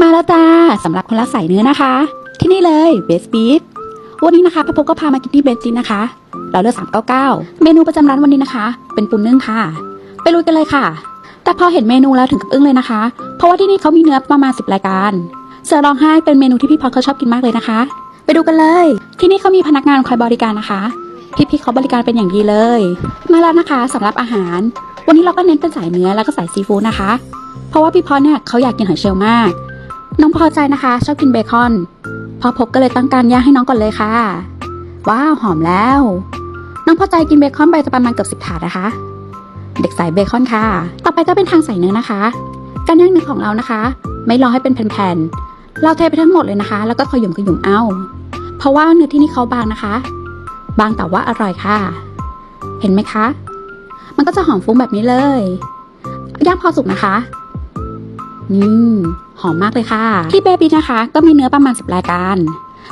มาแล้วจ้าสำหรับคนรักสายเนื้อนะคะ ที่นี่เลยเบสบีฟวันนี้นะคะพระพกก็พามากินที่เบสจินนะคะ เราเลือก399 เมนูประจำร้านวันนี้นะคะ เป็นปูนึ่งค่ะ ไปลุยกันเลยค่ะ แต่พอเห็นเมนูแล้วถึงกับอึ้งเลยนะคะ เพราะว่าที่นี่เขามีเนื้อประมาณ 10 รายการ เสือร้องไห้เป็นเมนูที่พี่พอเขาชอบกินมากเลยนะคะ ไปดูกันเลย ที่นี่เขามีพนักงานคอยบริการนะคะพี่ๆเขาบริการเป็นอย่างดีเลย มาแล้วนะคะสำหรับอาหาร วันนี้เราก็เน้นเป็นสายเนื้อแล้วก็สายซีฟู้ดนะคะ เพราะว่าพี่พอเนี่ยเขาอยากกินหอยเชลล์มาก น้องพอใจนะคะ ชอบกินเบคอน พอพบก็เลยตั้งการย่างให้น้องก่อนเลยค่ะ ว้าวหอมแล้ว น้องพอใจกินเบคอนไปจะประมาณเกือบสิบถาดนะคะ เด็กสายเบคอนค่ะ ต่อไปก็เป็นทางใส่เนื้อนะคะ การย่างเนื้อของเรานะคะ ไม่รอให้เป็นแผ่นๆ เราเทไปทั้งหมดเลยนะคะ แล้วก็ขยุ่มขยุ่มเอา เพราะว่าเนื้อที่นี่เขาบางนะคะ บางแต่ว่าอร่อยค่ะ เห็นไหมคะ มันก็จะหอมฟุ้งแบบนี้เลยย่างพอสุกนะคะ นี่หอมมากเลยค่ะ ที่เบบี้นะคะ ก็มีเนื้อประมาณ 10 รายการ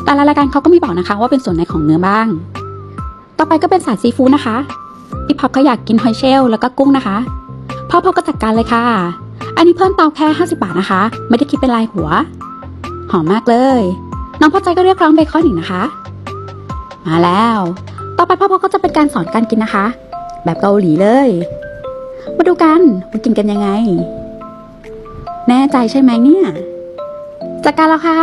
แต่ละรายการเขาก็มีบอกนะคะ ว่าเป็นส่วนไหนของเนื้อบ้าง ต่อไปก็เป็นสายซีฟู้ดนะคะพี่พอปก็อยากกินหอยเชลล์แล้วก็กุ้งนะคะพ่อพอก็จัดการเลยค่ะ อันนี้เพิ่มเตาแค่ 50 บาทนะคะ ไม่ได้คิดเป็นรายหัว หอมมากเลย น้องพอใจก็เรียกร้องเบคอนอีกนะคะ มาแล้ว ต่อไปพ่อพอก็จะเป็นการสอนการกินนะคะ แบบเกาหลีเลย มาดูกันว่ากินกันยังไง แน่ใจใช่ไหมเนี่ย จัดการแล้วค่ะ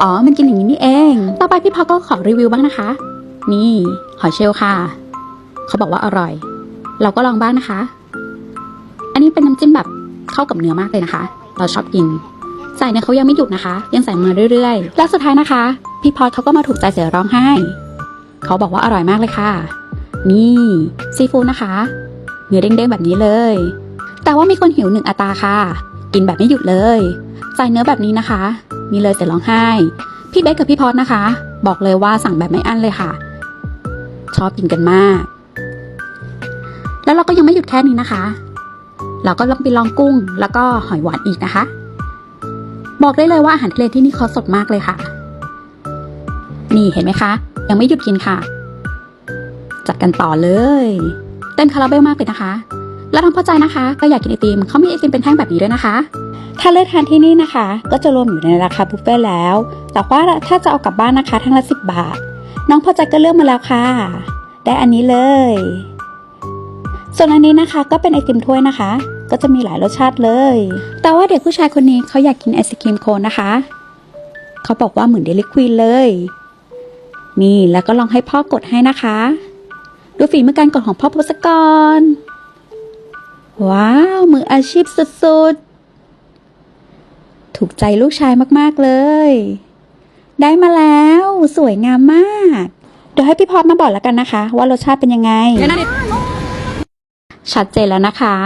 อ๋อ มันกินอย่างนี้นี่เอง ต่อไปพี่พอก็ขอรีวิวบ้างนะคะ นี่ หอยเชลล์ค่ะ เขาบอกว่าอร่อย เราก็ลองบ้างนะคะ อันนี้เป็นน้ำจิ้มแบบเข้ากับเนื้อมากเลยนะคะ เราชอบกิน ใส่เนี่ยเขายังไม่หยุดนะคะ ยังใส่มาเรื่อยๆ และสุดท้ายนะคะ พี่พอเขาก็มาถูกใจเสียร้องไห้ เขาบอกว่าอร่อยมากเลยค่ะ นี่ซีฟู้ดนะคะ เนื้อเด้งๆแบบนี้เลย แต่ว่ามีคนหิวหนึ่งอัตราค่ะ กินแบบไม่หยุดเลยใส่เนื้อแบบนี้นะคะ มีเลยแต่ร้องไห้ พี่เบคกับพี่พอดนะคะ บอกเลยว่าสั่งแบบไม่อั้นเลยค่ะ ชอบกินกันมาก แล้วเราก็ยังไม่หยุดแค่นี้นะคะ เราก็ลองไปลองกุ้ง แล้วก็หอยหวานอีกนะคะ บอกได้เลยว่าอาหารทะเลที่นี่เขาสดมากเลยค่ะ นี่เห็นไหมคะ ยังไม่หยุดกินค่ะ จัดกันต่อเลย เต้นคาราเบลมากเลยนะคะ แล้วทางพอใจนะคะก็อยากกินไอติมเขามีไอติมเป็นแท่งแบบนี้ด้วยนะคะ ถ้าเลือกทานที่นี่นะคะ ก็จะรวมอยู่ในราคาบุฟเฟ่แล้ว แต่ว่าถ้าจะเอากลับบ้านนะคะทั้งละสิบบาท น้องพอใจก็เลือกมาแล้วค่ะ ได้อันนี้เลย ส่วนอันนี้นะคะก็เป็นไอติมถ้วยนะคะ ก็จะมีหลายรสชาติเลย แต่ว่าเด็กผู้ชายคนนี้เขาอยากกินไอศครีมโคนนะคะเขาบอกว่าเหมือนเดลิควีนเลย นี่แล้วก็ลองให้พ่อกดให้นะคะ ดูฝีมือการกดของพ่อพศกร ว้าว มืออาชีพสุดๆ ถูกใจลูกชายมากๆเลย ได้มาแล้ว สวยงามมาก เดี๋ยวให้พี่พอดมาบอกแล้วกันนะคะ ว่ารสชาติเป็นยังไง ชัดเจนแล้วนะคะ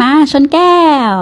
มาชนแก้ว